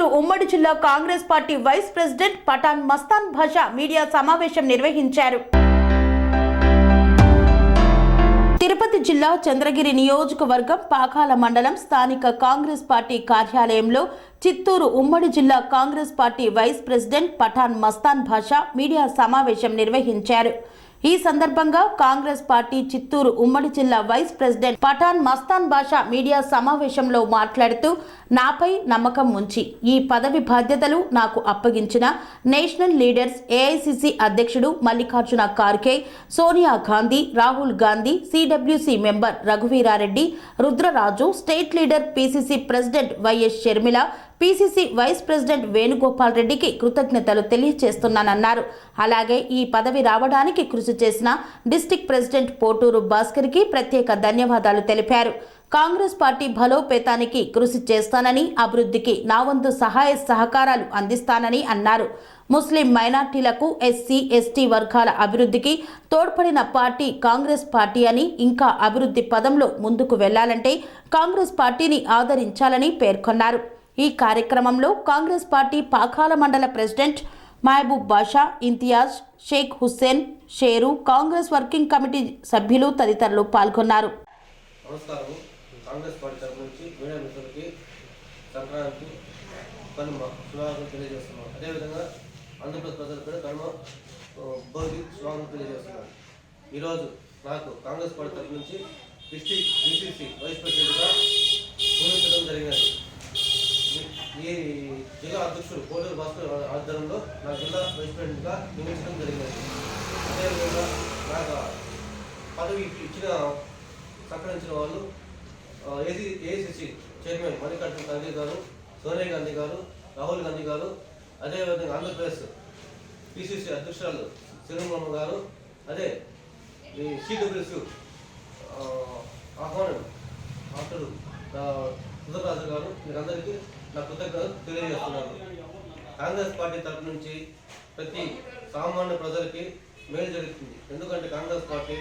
చిత్తూరు ఉమ్మడి జిల్లా Congress party vice president Pathan Mastan Basha media సమావేశం నిర్వహించారు. తిరుపతి జిల్లా చంద్రగిరి నియోజకవర్గం పాకాల మండలం స్థానిక కాంగ్రెస్ పార్టీ కార్యాలయంలో చిత్తూరు ఉమ్మడి జిల్లా Congress party vice president Pathan Mastan Basha media సమావేశం నిర్వహించారు. ఈ సందర్భంగా కాంగ్రెస్ పార్టీ చిత్తూరు ఉమ్మడి జిల్లా vice president Pathan Mastan Basha media సమావేశంలో మాట్లాడుతూ నాపై నమ్మకం ఉంచి ఈ పదవి బాధ్యతలు నాకు అప్పగించిన నేషనల్ లీడర్స్ ఏఐసిసి అధ్యక్షుడు Mallikarjuna Kharge Sonia Gandhi Rahul Gandhi CWC member Raghuveera Reddy Rudraraju state leader PCC president YS Sharmila PCC vice president Venugopal రెడ్డికి కృతజ్ఞతలు తెలియజేస్తున్నానన్నారు అలాగే ఈ పదవి రావడానికి కృషి చేసిన డిస్టిక్ ప్రెసిడెంట్ పోటూరు భాస్కర్కి ప్రత్యేక ధన్యవాదాలు తెలిపారు. కాంగ్రెస్ పార్టీ బలోపేతానికి కృషి చేస్తానని అభివృద్ధికి నా వంతు సహాయ సహకారాలు అందిస్తానని అన్నారు. ముస్లిం మైనార్టీలకు ఎస్సీ ఎస్టీ వర్గాల అభివృద్ధికి తోడ్పడిన పార్టీ కాంగ్రెస్ పార్టీ అని ఇంకా అభివృద్ధి పదంలో ముందుకు వెళ్ళాలంటే కాంగ్రెస్ పార్టీని ఆదరించాలని పేర్కొన్నారు. ఈ కార్యక్రమంలో కాంగ్రెస్ పార్టీ పాకాల మండల president Mahaboob Basha Imtiaz Sheikh Hussain Sheru Congress working committee సభ్యులు తదితరులు పాల్గొన్నారు. నమస్కారం కాంగ్రెస్ పార్టీ తరఫు నుంచి మీడియా మిత్రులకి సంక్రాంతి కనుమ శుభాకాంక్షలు తెలియజేస్తున్నాం. అదేవిధంగా ఆంధ్రప్రదేశ్ కూడా కనుమ భోగి శుభాకాంక్షలు ఈరోజు నాకు కాంగ్రెస్ పార్టీ తరఫు నుంచి డిస్టిక్ డిసిసి వైస్ ప్రెసిడెంట్గా నియమించడం జరిగినది. ఈ- జిల్లా అధ్యక్షుడు కోడూరు భాస్కర్ ఆధ్వర్యంలో నా జిల్లా ప్రెసిడెంట్గా నియమించడం జరిగినది అదేవిధంగా నాకు పదవి ఇచ్చిన సహకరించిన వాళ్ళు AC AICC chairman Mallikarjuna Gandhi గారు సోనియా గాంధీ గారు రాహుల్ గాంధీ గారు అదేవిధంగా ఆంధ్రప్రదేశ్ పిసిసి అధ్యక్షురాలు శ్రీరమణ గారు అదే ఈ సిడబ్ల్యూసి ఆహ్వానం డాక్టర్ సుధరాజు గారు మీరందరికీ నా కృతజ్ఞతలు తెలియజేస్తున్నాను. కాంగ్రెస్ పార్టీ తరపు నుంచి ప్రతి సామాన్య ప్రజలకి మేలు జరుగుతుంది. ఎందుకంటే కాంగ్రెస్ పార్టీ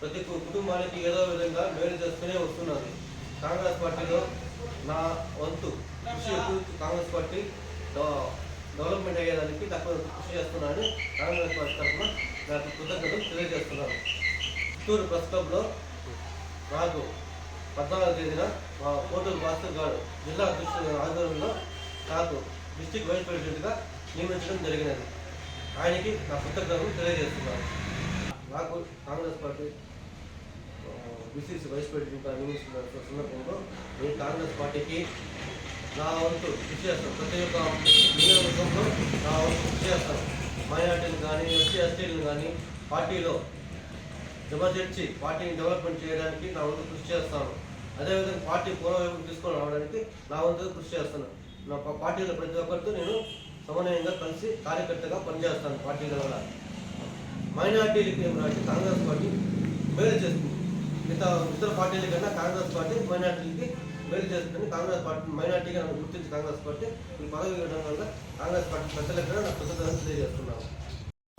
ప్రతి కుటుంబానికి ఏదో విధంగా మేలు చేస్తూనే వస్తున్నది. కాంగ్రెస్ పార్టీలో నా వంతు కృషి కాంగ్రెస్ పార్టీ డెవలప్మెంట్ అయ్యేదానికి తక్కువ కృషి చేస్తున్నానని కాంగ్రెస్ పార్టీ తరఫున నాకు కృతజ్ఞతలు తెలియజేస్తున్నాను. చిత్తూరు ప్రెస్ క్లబ్లో నాకు పద్నాలుగు తేదీన కోటూరు భాస్కర్ గారు జిల్లా అధ్యక్షుడు ఆధ్వర్యంలో నాకు డిస్టిక్ వైస్ ప్రెసిడెంట్గా నియమించడం జరిగినది. ఆయనకి నా కృతజ్ఞతలు తెలియజేస్తున్నాను. నాకు కాంగ్రెస్ పార్టీ బీసీసీ వైస్ ప్రెసిడెంట్గా నియమిస్తున్న సందర్భంలో నేను కాంగ్రెస్ పార్టీకి నా వంతు కృషి చేస్తాను ప్రతి ఒక్క నియోజకవర్గంలో నా వంతు కృషి చేస్తాను మైనార్టీలు కానీ ఎస్సీ ఎస్టీలు కానీ పార్టీలో జమ చేర్చి పార్టీని డెవలప్మెంట్ చేయడానికి నా వంతు కృషి చేస్తాను. అదేవిధంగా పార్టీ పూర్వవైపు తీసుకొని రావడానికి నా వంతు కృషి చేస్తాను. నా పార్టీలో ప్రతి ఒక్కరితో నేను సమన్వయంగా కలిసి కార్యకర్తగా పనిచేస్తాను పార్టీలో కూడా మైనార్టీలకి ఏమంటే కాంగ్రెస్ పార్టీ మేలు చేస్తుంది. మిగతా ఇతర పార్టీల కన్నా కాంగ్రెస్ పార్టీ మైనార్టీలకి మేలు చేస్తుందని కాంగ్రెస్ పార్టీ మైనార్టీగా నన్ను గుర్తించి కాంగ్రెస్ పార్టీ ఈ పదవి ఇవ్వడం వల్ల కాంగ్రెస్ పార్టీ పెద్దలకు కూడా నా కృతజ్ఞతలు తెలియజేస్తున్నాను.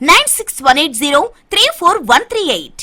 Nine six one eight zero three four one three eight